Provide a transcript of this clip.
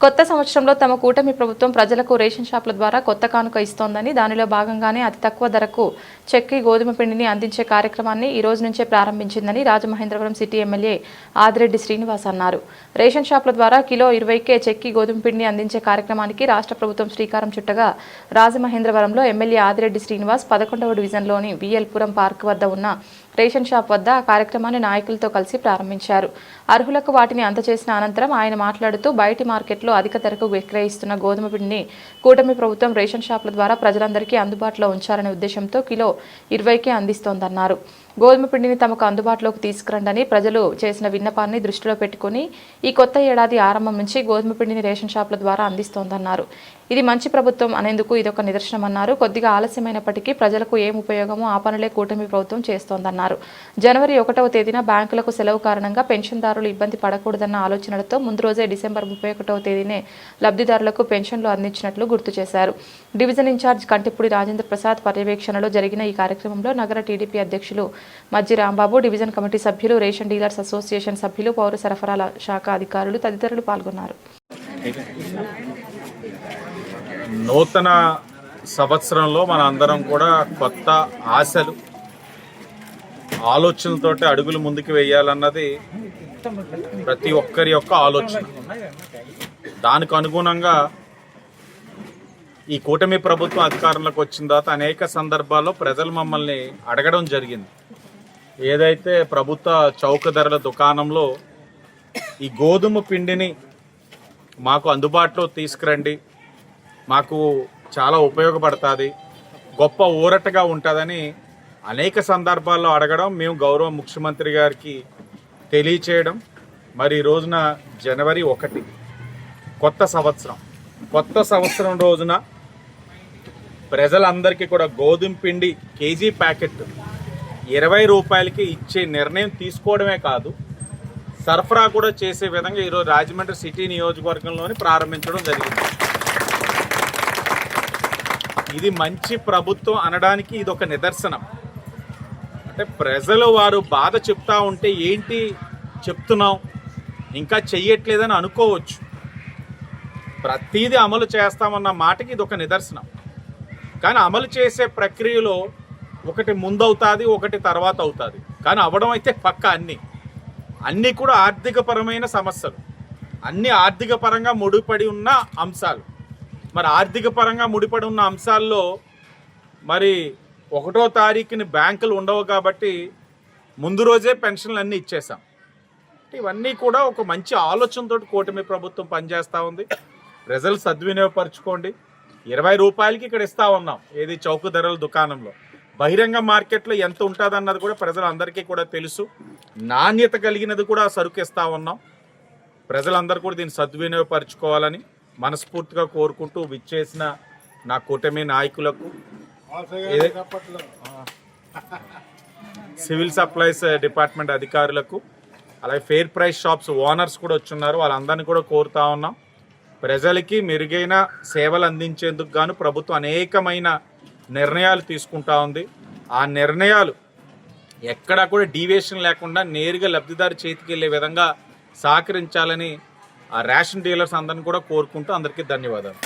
కొత్త సంవత్సరంలో తమ కూటమి ప్రభుత్వం ప్రజలకు రేషన్ షాపుల ద్వారా కొత్త కానుక ఇస్తోందని దానిలో భాగంగానే అతి తక్కువ ధరకు చెక్కి గోధుమ పిండిని అందించే కార్యక్రమాన్ని ఈ రోజు నుంచే ప్రారంభించిందని రాజమహేంద్రవరం సిటీ ఎమ్మెల్యే ఆదిరెడ్డి శ్రీనివాస్ అన్నారు. రేషన్ షాపుల ద్వారా కిలో ఇరవైకే చెక్కి గోధుమ పిండిని అందించే కార్యక్రమానికి రాష్ట్ర ప్రభుత్వం శ్రీకారం చుట్టగా రాజమహేంద్రవరంలో ఎమ్మెల్యే ఆదిరెడ్డి శ్రీనివాస్ పదకొండవ డివిజన్లోని విఎల్పురం పార్క్ వద్ద ఉన్న రేషన్ షాప్ వద్ద ఆ కార్యక్రమాన్ని నాయకులతో కలిసి ప్రారంభించారు. అర్హులకు వాటిని అందజేసిన అనంతరం ఆయన మాట్లాడుతూ బయటి మార్కెట్లో అధిక ధరకు విక్రయిస్తున్న గోధుమ పిండిని కూటమి ప్రభుత్వం రేషన్ షాపుల ద్వారా ప్రజలందరికీ అందుబాటులో ఉంచాలనే ఉద్దేశంతో కిలో ఇరవైకే అందిస్తోందన్నారు. గోధుమ పిండిని తమకు అందుబాటులోకి తీసుకురండని ప్రజలు చేసిన విన్నపాన్ని దృష్టిలో పెట్టుకుని ఈ కొత్త ఏడాది ఆరంభం నుంచి గోధుమ పిండిని రేషన్ షాపుల ద్వారా అందిస్తోందన్నారు. ఇది మంచి ప్రభుత్వం అనేందుకు ఇదొక నిదర్శనమన్నారు. కొద్దిగా ఆలస్యమైనప్పటికీ ప్రజలకు ఏం ఉపయోగమో ఆ పనులే కూటమి ప్రభుత్వం చేస్తోందన్నారు. జనవరి ఒకటవ తేదీన బ్యాంకులకు సెలవు కారణంగా పెన్షన్దారులు ఇబ్బంది పడకూడదన్న ఆలోచనలతో ముందు రోజే డిసెంబర్ ముప్పై ఒకటవ తేదీనే లబ్ధిదారులకు పెన్షన్లు అందించినట్లు గుర్తు చేశారు. డివిజన్ ఇన్ఛార్జ్ కంటిపూడి రాజేంద్ర ప్రసాద్ పర్యవేక్షణలో జరిగిన ఈ కార్యక్రమంలో నగర టీడీపీ అధ్యక్షులు మజ్జి రాంబాబు డివిజన్ కమిటీ సభ్యులు రేషన్ డీలర్స్ అసోసియేషన్ సభ్యులు పౌర సరఫరాల శాఖ అధికారులు తదితరులు పాల్గొన్నారు. నూతన సంవత్సరంలో మన అందరం కూడా కొత్త ఆశలు ఆలోచనలతోటి అడుగులు ముందుకు వేయాలన్నది ప్రతి ఒక్కరి యొక్క ఆలోచన. దానికి అనుగుణంగా ఈ కూటమి ప్రభుత్వం అధికారంలోకి వచ్చిన తర్వాత అనేక సందర్భాల్లో ప్రజలు మమ్మల్ని అడగడం జరిగింది. ఏదైతే ప్రభుత్వ చౌక ధరల దుకాణంలో ఈ గోధుమ పిండిని మాకు అందుబాటులో తీసుకురండి మాకు చాలా ఉపయోగపడుతుంది గొప్ప ఊరటగా ఉంటుందని అనేక సందర్భాల్లో అడగడం మేము గౌరవ ముఖ్యమంత్రి గారికి తెలియచేయడం. మరి ఈ రోజున జనవరి ఒకటి కొత్త సంవత్సరం కొత్త సంవత్సరం రోజున ప్రజలందరికీ కూడా గోధుమ పిండి కేజీ ప్యాకెట్ ఇరవై రూపాయలకి ఇచ్చే నిర్ణయం తీసుకోవడమే కాదు సరఫరా కూడా చేసే విధంగా ఈరోజు రాజమండ్రి సిటీ నియోజకవర్గంలోని ప్రారంభించడం జరిగింది. ఇది మంచి ప్రభుత్వం అనడానికి ఇది ఒక నిదర్శనం. అంటే ప్రజలు వారు బాధ చెప్తా ఉంటే ఏంటి చెప్తున్నాం ఇంకా చెయ్యట్లేదని అనుకోవచ్చు. ప్రతిదీ అమలు చేస్తామన్న మాటకి ఇది ఒక నిదర్శనం. కానీ అమలు చేసే ప్రక్రియలో ఒకటి ముందవుతుంది ఒకటి తర్వాత అవుతుంది కానీ అవడం అయితే పక్క అన్నీ. అన్నీ కూడా ఆర్థికపరమైన సమస్యలు. అన్నీ ఆర్థిక పరంగా ముడిపడి ఉన్న అంశాలు. మరి ఆర్థిక పరంగా ముడిపడి ఉన్న అంశాల్లో మరి ఒకటో తారీఖుని బ్యాంకులు ఉండవు కాబట్టి ముందు రోజే పెన్షన్లు అన్నీ ఇచ్చేసాం ఇవన్నీ కూడా ఒక మంచి ఆలోచనతో కూటమి ప్రభుత్వం పనిచేస్తూ ఉంది. ప్రజలు సద్వినియోగపరచుకోండి. ఇరవై రూపాయలకి ఇక్కడ ఇస్తా ఉన్నాం. ఏది చౌక ధరల దుకాణంలో. బహిరంగ మార్కెట్లో ఎంత ఉంటుంది అన్నది కూడా ప్రజలందరికీ కూడా తెలుసు. నాణ్యత కలిగినది కూడా సరుకు ఇస్తా ఉన్నాం. ప్రజలందరూ కూడా దీన్ని సద్వినియోగపరచుకోవాలని మనస్ఫూర్తిగా కోరుకుంటూ విచ్చేసిన నా కూటమి నాయకులకు సివిల్ సప్లైస్ డిపార్ట్మెంట్ అధికారులకు అలాగే ఫెయిర్ ప్రైస్ షాప్స్ ఓనర్స్ కూడా వచ్చున్నారు. వాళ్ళందరినీ కూడా కోరుతా ఉన్నాం. ప్రజలకి మెరుగైన సేవలు అందించేందుకు గాను ప్రభుత్వం అనేకమైన నిర్ణయాలు తీసుకుంటా ఉంది. ఆ నిర్ణయాలు ఎక్కడా కూడా డీవియేషన్ లేకుండా నేరుగా లబ్ధిదారు చేతికి వెళ్ళే విధంగా సహకరించాలని ఆ రేషన్ డీలర్స్ అందరిని కూడా కోరుకుంటూ అందరికీ ధన్యవాదాలు.